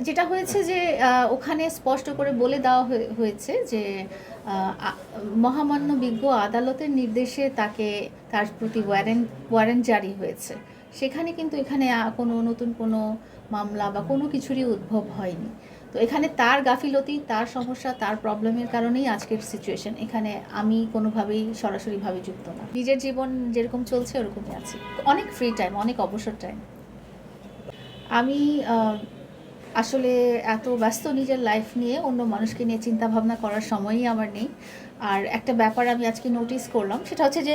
যেটা হয়েছে যে ওখানে স্পষ্ট করে বলে দেওয়া হয়ে- হয়েছে যে মহামান্য বিজ্ঞ আদালতের নির্দেশে তাকে, তার প্রতি ওয়ারেন্ট ওয়ারেন্ট জারি হয়েছে। সেখানে কিন্তু এখানে কোনো নতুন কোনো মামলা বা কোনো কিছুরই উদ্ভব হয়নি। তো এখানে তার গাফিলতি, তার সমস্যা, তার প্রবলেমের কারণেই আজকের সিচুয়েশন এখানে আমি কোনোভাবেই সরাসরিভাবে যুক্ত না। নিজের জীবন যেরকম চলছে, ওরকমই আছি। অনেক ফ্রি টাইম অনেক অবসর টাইম আমি আসলে এত ব্যস্ত নিজের লাইফ নিয়ে অন্য মানুষকে নিয়ে চিন্তা ভাবনা করার সময়ই আমার নেই। আর একটা ব্যাপার আমি আজকে নোটিস করলাম সেটা হচ্ছে যে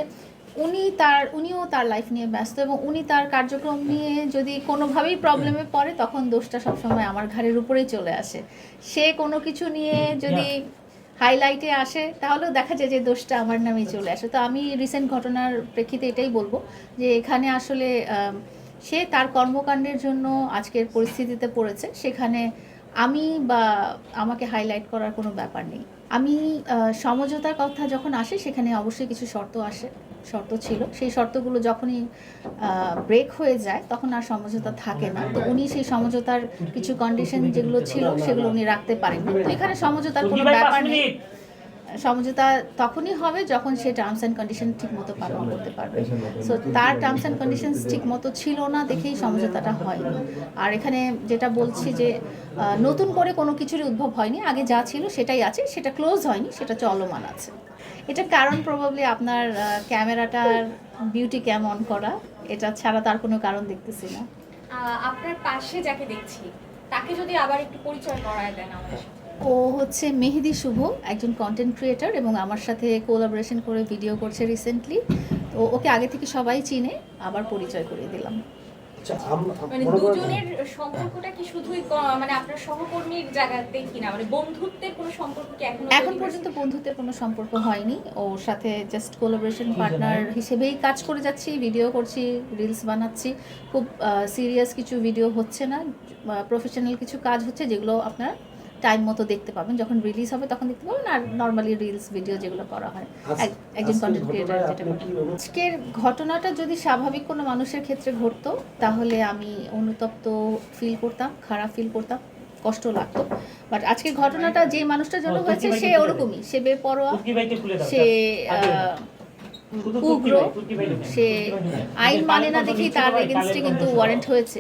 উনি তার উনিও তার লাইফ নিয়ে ব্যস্ত এবং উনি তার কার্যক্রম নিয়ে যদি কোনোভাবেই প্রবলেমে পড়ে তখন দোষটা সবসময় আমার ঘাড়ের উপরেই চলে আসে। সে কোনো কিছু নিয়ে যদি হাইলাইটে আসে তাহলেও দেখা যায় যে দোষটা আমার নামেই চলে আসে। তো আমি রিসেন্ট ঘটনার প্রেক্ষিতে এটাই বলব যে এখানে আসলে সে তার কর্মকাণ্ডের জন্য আজকের পরিস্থিতিতে পড়েছে। সেখানে আমি বা আমাকে হাইলাইট করার কোনো ব্যাপার নেই। আমি সমঝোতার কথা যখন আসে সেখানে অবশ্যই কিছু শর্ত আসে শর্ত ছিল। সেই শর্তগুলো যখনই ব্রেক হয়ে যায় তখন আর সমঝোতা থাকে না। তো উনি সেই সমঝোতার কিছু কন্ডিশন যেগুলো ছিল সেগুলো উনি রাখতে পারেন তো এখানে সমঝোতার কোনো ব্যাপার নেই। সমঝোতা তখনই হবে যখন সে টার্মস অ্যান্ড কন্ডিশন ঠিক মতো পালন করতে পারবে। সো তার টার্মস অ্যান্ড কন্ডিশনস ঠিক মতো ছিল না দেখেই সমঝোতাটা হয়নি। আর এখানে যেটা বলছি যে নতুন করে কোনো কিছুরই উদ্ভব হয়নি। আগে যা ছিল সেটাই আছে, সেটা ক্লোজ হয়নি, সেটা চলমান আছে। এটা কারণ প্রবাবলি আপনার ক্যামেরাটার বিউটি ক্যাম অন করা, এটা ছাড়া তার কোনো কারণ দেখতেছি না। আপনার পাশে যাকে দেখছি, তাকে যদি আবার একটু পরিচয় করায় দেন আমাদের। ও হচ্ছে মেহেদি শুভ একজন কন্টেন্ট ক্রিয়েটার এবং আমার সাথে কোলাবোরেশন করে ভিডিও করছে রিসেন্টলি তো ওকে আগে থেকে সবাই চিনে আবার পরিচয় করে দিলাম। আচ্ছা, মানে দুজনের সম্পর্কটা কি শুধুই মানে আপনার সহকর্মীর জায়গাতে কিনা মানে বন্ধুত্বের কোনো সম্পর্ক কি এখনও এখন পর্যন্ত বন্ধুত্বের কোনো সম্পর্ক হয়নি। ওর সাথে জাস্ট কোলাবোরেশন পার্টনার হিসেবেই কাজ করে যাচ্ছি ভিডিও করছি রিলস বানাচ্ছি। খুব সিরিয়াস কিছু ভিডিও হচ্ছে না। প্রফেশনাল কিছু কাজ হচ্ছে যেগুলো আপনারা টাইম মতো দেখতে পাবেন। যখন রিলিজ হবে তখন দেখতে পাবেন আর নর্মালি রিলস ভিডিও যেগুলো করা হয়। একজন কন্টেন্ট ক্রিয়েটার যেটা আজকের ঘটনাটা যদি স্বাভাবিক কোনো মানুষের ক্ষেত্রে ঘটতো তাহলে আমি অনুতপ্ত ফিল করতাম খারাপ ফিল করতাম কষ্ট লাগতো। বাট আজকের ঘটনাটা যে মানুষটার জন্য হয়েছে সে ওরকমই। সে বেপরোয়া সে আহ, উগ্র। সে। আইন মানে না দেখেই তার এগেনস্টে কিন্তু ওয়ারেন্ট হয়েছে।